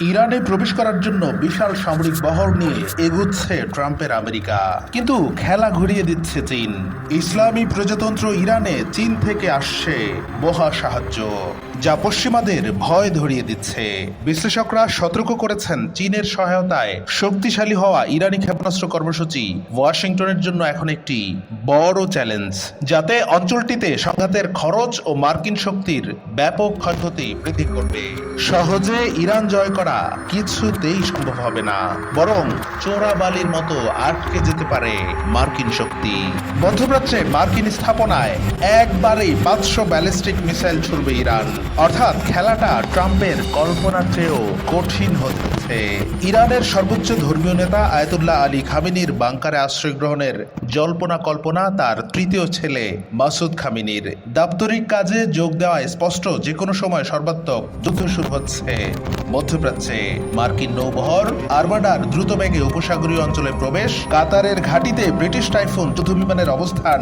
ইরানে প্রবেশ করার জন্য বিশাল সামরিক বহর নিয়ে এগুচ্ছে ট্রাম্পের আমেরিকা। কিন্তু খেলা ঘুরিয়ে দিচ্ছে চীন। ইসলামী প্রজাতন্ত্র ইরানে চীন থেকে আসছে মহা সাহায্য। যা পশ্চিমাদের ভয় ধরিয়ে দিচ্ছে। বিশ্লেষকরা সতর্ক করেছেন চীনের সহায়তায় শক্তিশালী হওয়া ইরানি ক্ষেপণাস্ত্র কর্মসূচি ওয়াশিংটনের জন্য এখন একটি বড় চ্যালেঞ্জ, যাতে অঞ্চলটিতে সংঘাতের খরচ ও মার্কিন শক্তির ব্যাপক ক্ষয়ক্ষতি বৃদ্ধি করবে। সহজে ইরান জয় করা কিছুতেই সম্ভব হবে না, বরং চোরাবালির মতো আটকে যেতে পারে মার্কিন শক্তি। মধ্যপ্রাচ্যে মার্কিন স্থাপনায় একবারেই পাঁচশো ব্যালিস্টিক মিসাইল ছুড়বে ইরান। অর্থাৎ খেলাটা ট্রাম্পের কল্পনার চেয়েও কঠিন হচ্ছে ইরানের সর্বোচ্চ ধর্মীয় নেতা আয়াতুল্লাহ আলী খামিনির বাংকারে আশ্রয় গ্রহণের জল্পনা কল্পনা তার তৃতীয় ছেলে মাসুদ খামিনির। দাপ্তরিক কাজে যোগ দেওয়ায় স্পষ্ট যে কোনো সময় সর্বাত্মক যুদ্ধ শুরু হচ্ছে। মধ্যপ্রাচ্যে মার্কিন নৌবহর আর্মাডার দ্রুত বেগে উপসাগরীয় অঞ্চলে প্রবেশ। কাতারের ঘাটিতে ব্রিটিশ টাইফুন যুদ্ধবিমানের অবস্থান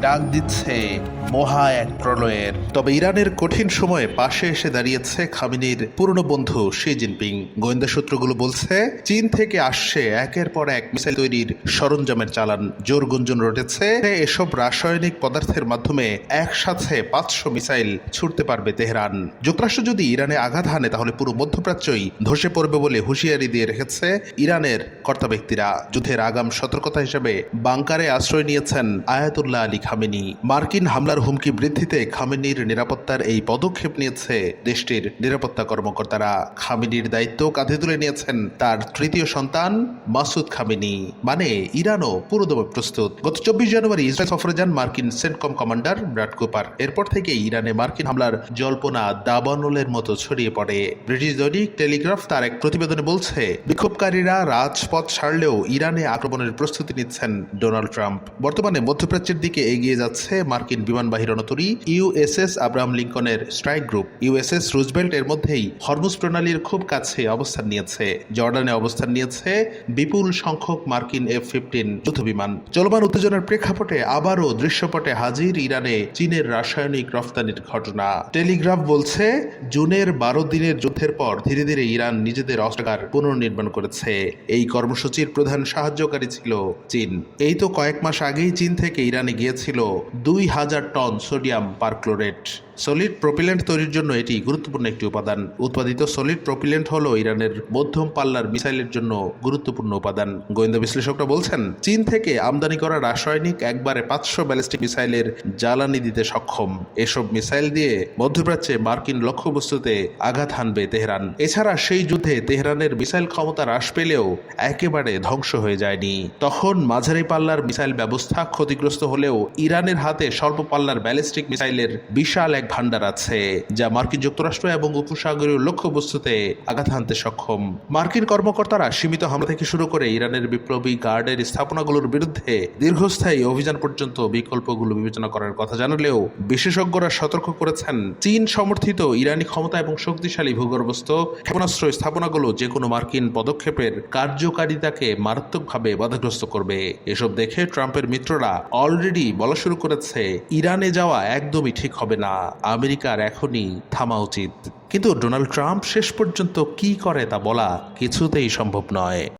ডাক দিচ্ছে মহা এক প্রলয়ের। তবে ইরানের কঠিন সময়ে পাশে এসে দাঁড়িয়েছে খামিনির পুরনো বন্ধু শি জিনপিং। গোয়েন্দা সূত্রগুলো বলছে, চীন থেকে আসছে একের পর এক মিসাইল তৈরির সরঞ্জামের চালান জোর গুঞ্জন রটেছে। এসব রাসায়নিক পদার্থের মাধ্যমে একসাথে পাঁচশো মিসাইল ছুটতে পারবে তেহরান। যুক্তরাষ্ট্র যদি ইরানে আঘাত হানে, তাহলে পুরো মধ্যপ্রাচ্যই ধসে পড়বে বলে হুঁশিয়ারি দিয়ে রেখেছে ইরানের কর্তা ব্যক্তিরা। যুদ্ধের আগাম সতর্কতা হিসেবে বাংকারে আশ্রয় নিয়েছেন আয়াতুল্লাহ আলী খামেনি। মার্কিন হামলার হুমকি বৃদ্ধিতে খামেনির নিরাপত্তার এই পদক্ষেপ নিয়েছে দেশটির নিরাপত্তা কর্মকর্তারা। খামেনির দায়িত্ব কাঁধে তুলে নিয়েছেন তার তৃতীয় সন্তান মাসুদ খামেনি। মানে ইরানও পুরোদমে প্রস্তুত। গত চব্বিশ জানুয়ারি ইসরায়েল সফরে যান মার্কিন সেন্টকম কমান্ডার ব্রাড কুপার। এরপর থেকে ইরানে মার্কিন হামলার জল্পনা দাবানলের মতো ছড়িয়ে পড়ে। ব্রিটিশ দৈনিক টেলিগ্রাফ তার এক প্রতিবেদনে বলছে, বিক্ষোভকারীরা রাজপথ ছাড়লেও ইরানে আক্রমণের প্রস্তুতি নিচ্ছেন ডোনাল্ড ট্রাম্প। বর্তমানে মধ্যপ্রাচ্যের দিকে এগিয়ে যাচ্ছে মার্কিন বিমানবাহী রণতরী ইউএসএস আব্রাহাম লিঙ্কনের স্ট্রাইক গ্রুপ। ইউএসএস রুজবেল্ট এর মধ্যেই হরমুজ প্রণালীর খুব কাছে অবস্থান নিয়েছে, জর্ডানে অবস্থান নিয়েছে বিপুল সংখ্যক মার্কিন এফ ফিফটিন যুদ্ধবিমান চলমান উত্তেজনার প্রেক্ষাপটে আবারও দৃশ্যপটে হাজির ইরানে চীনের রাসায়নিক রফতানির ঘটনা। টেলিগ্রাফ বলছে, জুনের বারো দিনের যুদ্ধের পর ধীরে ধীরে ইরান নিজেদের অস্ত্রাগার পুনর্নির্মাণ করেছে। এই কর্মসূচির প্রধান সাহায্যকারী ছিল চীন। এই তো কয়েক মাস আগেই চীন থেকে ইরানে গিয়েছিল দুই হাজার ton sodium perchlorate. Solid propellant তৈরির জন্য এটি গুরুত্বপূর্ণ একটি উপাদান। উৎপাদিত সলিড প্রপিলেন্ট হল ইরানের মধ্যম পাল্লার মিসাইলের জন্য গুরুত্বপূর্ণ উপাদান। গোয়েন্দা বিশ্লেষকরা বলছেন, চীন থেকে আমদানি করা রাসায়নিক একবারে পাঁচশো ব্যালিস্টিক মিসাইলের জ্বালানি দিতে সক্ষম। এসব মিসাইল দিয়ে মধ্যপ্রাচ্যে মার্কিন লক্ষ্যবস্তুতে আঘাত হানবে তেহরান। এছাড়া সেই যুদ্ধে তেহরানের মিসাইল ক্ষমতা হ্রাস পেলেও একেবারে ধ্বংস হয়ে যায়নি। তখন মাঝারি পাল্লার মিসাইল ব্যবস্থা ক্ষতিগ্রস্ত হলেও ইরানের হাতে স্বল্প পাল্লার ব্যালিস্টিক মিসাইলের বিশাল এক ভান্ডার আছে, যা মার্কিন যুক্তরাষ্ট্র এবং উপসাগরীয় লক্ষ্যবস্তুতে আঘাত হানতে সক্ষম। মার্কিন কর্মকর্তারা সীমিত হামলা থেকে শুরু করে ইরানের বিপ্লবী গার্ডের স্থাপনাগুলোর বিরুদ্ধে দীর্ঘস্থায়ী অভিযান পর্যন্ত বিকল্পগুলো বিবেচনা করার কথা জানালেও বিশেষজ্ঞরা সতর্ক করেছেন, চীন সমর্থিত ইরানি ক্ষমতা এবং শক্তিশালী ভূগর্ভস্থ ক্ষেপণাস্ত্র স্থাপনাগুলো যে কোনো মার্কিন পদক্ষেপের কার্যকারিতাকে মারাত্মকভাবে বাধাগ্রস্ত করবে। এসব দেখে ট্রাম্পের মিত্ররা অলরেডি বলা শুরু করেছে, ইরানে যাওয়া একদমই ঠিক হবে না। আমেরিকার এখনই থামা উচিত। কিন্তু ডোনাল্ড ট্রাম্প শেষ পর্যন্ত কি করে তা বলা কিছুতেই সম্ভব নয়।